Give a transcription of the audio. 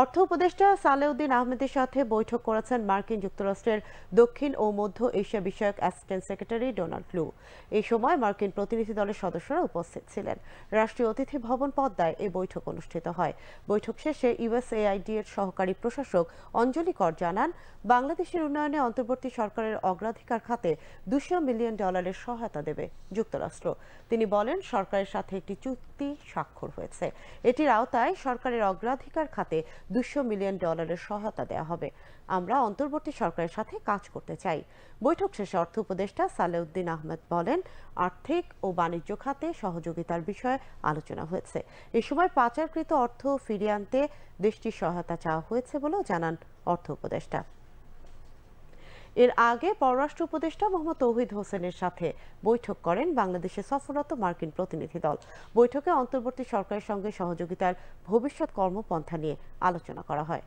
অর্থ উপদেষ্টা সালেউদ্দিন আহমেদের সাথে বৈঠক করেছেন মার্কিন যুক্তরাষ্ট্রের দক্ষিণ ও মধ্য এশিয়া বিষয়ক অ্যাসিস্ট্যান্ট সেক্রেটারি ডোনাল্ড লু এই সময় মার্কিন প্রতিনিধি দলের সদস্যরা উপস্থিত ছিলেন। রাষ্ট্রীয় অতিথি ভবন পদ্মায় এই বৈঠক অনুষ্ঠিত হয়। বৈঠক শেষে ইউএসএআইডি এর সহকারী প্রশাসক অঞ্জলি কর জানান, বাংলাদেশের উন্নয়নে অন্তর্বর্তী সরকারের অগ্রাধিকার খাতে দুশো মিলিয়ন ডলারের সহায়তা দেবে যুক্তরাষ্ট্র। তিনি বলেন, সরকারের সাথে একটি চুক্তি স্বাক্ষর হয়েছে। এটির আওতায় সরকারের অগ্রাধিকার খাতে দুশো মিলিয়ন ডলারের সহায়তা দেওয়া হবে। আমরা অন্তর্বর্তী সরকারের সাথে কাজ করতে চাই। বৈঠক শেষে অর্থ উপদেষ্টা সালেউদ্দিন আহমেদ বলেন, আর্থিক ও বাণিজ্য খাতে সহযোগিতার বিষয়ে আলোচনা হয়েছে। এ সময় পাচারকৃত অর্থ ফিরিয়ে আনতে দেশটির সহায়তা চাওয়া হয়েছে বলেও জানান অর্থ উপদেষ্টা। এর আগে পররাষ্ট্র উপদেষ্টা মোহাম্মদ তৌহিদ হোসেনের সাথে বৈঠক করেন বাংলাদেশে সফররত মার্কিন প্রতিনিধি দল। বৈঠকে অন্তর্বর্তী সরকারের সঙ্গে সহযোগিতার ভবিষ্যৎ কর্মপন্থা নিয়ে আলোচনা করা হয়।